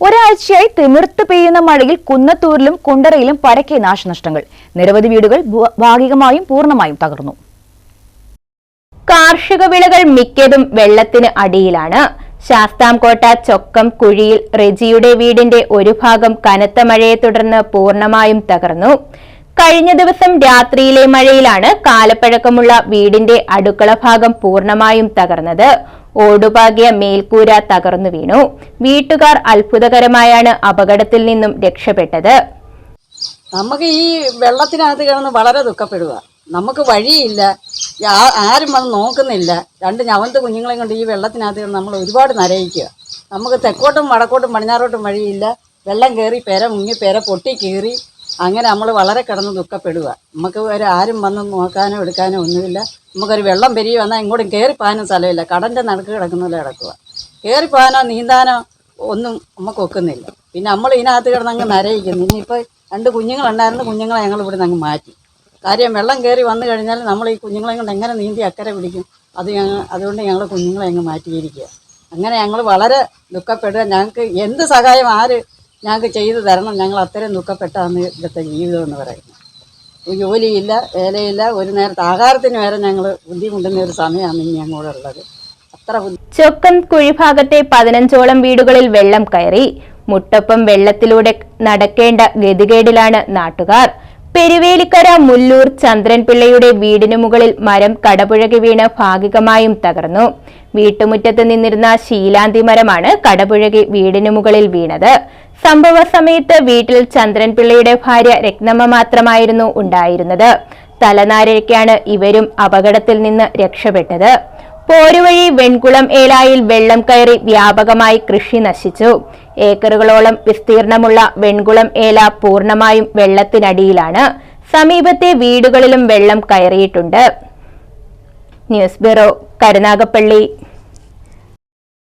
ഒരാഴ്ചയായി തിമിർത്ത് പെയ്യുന്ന മഴയിൽ കുന്നത്തൂരിലും കുണ്ടറയിലും പരക്കെ നാശനഷ്ടങ്ങൾ. നിരവധി വീടുകൾ ഭാഗികമായും പൂർണമായും തകർന്നു. കാർഷിക വിളകൾ മിക്കതും വെള്ളത്തിന് അടിയിലാണ്. ശാസ്താംകോട്ട ചൊക്കം കുഴിയിൽ റെജിയുടെ വീടിന്റെ ഒരു ഭാഗം കനത്ത മഴയെ തുടർന്ന് പൂർണമായും തകർന്നു. കഴിഞ്ഞ ദിവസം രാത്രിയിലെ മഴയിലാണ് കാലപ്പഴക്കമുള്ള വീടിന്റെ അടുക്കള ഭാഗം പൂർണമായും തകർന്നത്. ഓടുപാകിയ മേൽക്കൂര തകർന്നു വീണു. വീട്ടുകാർ അത്ഭുതകരമായാണ് അപകടത്തിൽ നിന്നും രക്ഷപ്പെട്ടത്. നമുക്ക് ഈ വെള്ളത്തിനകത്ത് കിടന്ന് വളരെ ദുഃഖപ്പെടുക. നമുക്ക് വഴിയില്ല. ആരും വന്ന് നോക്കുന്നില്ല. രണ്ട് ഞവന്ത് കുഞ്ഞുങ്ങളെ കൊണ്ട് ഈ വെള്ളത്തിനകത്ത് കിടന്ന് നമ്മൾ ഒരുപാട് നരയിക്കുക. നമുക്ക് തെക്കോട്ടും വടക്കോട്ടും പടിഞ്ഞാറോട്ടും വഴിയില്ല. വെള്ളം കയറി പെര മുങ്ങി പെര പൊട്ടി കീറി. അങ്ങനെ നമ്മൾ വളരെ കിടന്ന് ദുഃഖപ്പെടുക നമുക്ക് ഒരു ആരും വന്ന് നോക്കാനോ എടുക്കാനോ ഒന്നുമില്ല. നമുക്കൊരു വെള്ളം പെരുകി വന്നാൽ ഇങ്ങോട്ടും കയറി പോകാനും സ്ഥലമില്ല. കടന്റെ നടുക്ക് കിടക്കുന്ന പോലെ കിടക്കുക കയറി പോകാനോ നീന്താനോ ഒന്നും നമുക്ക് ഒക്കുന്നില്ല. പിന്നെ നമ്മൾ ഇതിനകത്ത് കിടന്നങ്ങ് നരയിക്കുന്നു ഇനിയിപ്പോൾ രണ്ട് കുഞ്ഞുങ്ങളുണ്ടായിരുന്നു കുഞ്ഞുങ്ങളെ ഞങ്ങൾ ഇവിടെ നിന്ന് അങ്ങ് മാറ്റി. കാര്യം വെള്ളം കയറി വന്നു കഴിഞ്ഞാൽ നമ്മൾ ഈ കുഞ്ഞുങ്ങളെ കൊണ്ട് എങ്ങനെ നീന്തി അക്കരെ പിടിക്കും? അത് ഞങ്ങൾ അതുകൊണ്ട് ഞങ്ങൾ കുഞ്ഞുങ്ങളെ അങ്ങ് മാറ്റിയിരിക്കുക അങ്ങനെ ഞങ്ങൾ വളരെ ദുഃഖപ്പെടുക ഞങ്ങൾക്ക് എന്ത് സഹായം ആര് ഞങ്ങൾക്ക് ചെയ്തു തരണം. ഞങ്ങൾ അത്രയും ദുഃഖപ്പെട്ടാണ് ഇവിടുത്തെ ജീവിതം എന്ന് പറയുന്നത്. ജോലിയില്ല വേലയില്ല ഒരു നേരത്തെ ആഹാരത്തിന് വരെ ഞങ്ങൾ ബുദ്ധിമുട്ടുന്ന ഒരു സമയമാണ് ഇനി ഉള്ളത് അത്ര ചൊക്കം കുഴിഭാഗത്തെ പതിനഞ്ചോളം വീടുകളിൽ വെള്ളം കയറി മുട്ടൊപ്പം വെള്ളത്തിലൂടെ നടക്കേണ്ട ഗതികേടിലാണ് നാട്ടുകാർ. പെരുവേലിക്കര മുല്ലൂർ ചന്ദ്രൻപിള്ളയുടെ വീടിനു മുകളിൽ മരം കടപുഴകി വീണ് ഭാഗികമായും തകർന്നു. വീട്ടുമുറ്റത്ത് നിന്നിരുന്ന ശീലാന്തി മരമാണ് കടപുഴകി വീടിനു മുകളിൽ വീണത്. സംഭവ സമയത്ത് വീട്ടിൽ ചന്ദ്രൻപിള്ളയുടെ ഭാര്യ രത്നമ്മ മാത്രമായിരുന്നു ഉണ്ടായിരുന്നത്. തലനാരിഴയ്ക്കാണ് ഇവരും അപകടത്തിൽ നിന്ന് രക്ഷപ്പെട്ടത്. പോരുവഴി വെൺകുളം ഏലായിൽ വെള്ളം കയറി വ്യാപകമായി കൃഷി നശിച്ചു. ഏക്കറുകളോളം വിസ്തീർണമുള്ള വെൺകുളം ഏല പൂർണമായും വെള്ളത്തിനടിയിലാണ്. സമീപത്തെ വീടുകളിലും വെള്ളം കയറിയിട്ടുണ്ട്. News bureau Karunagappally.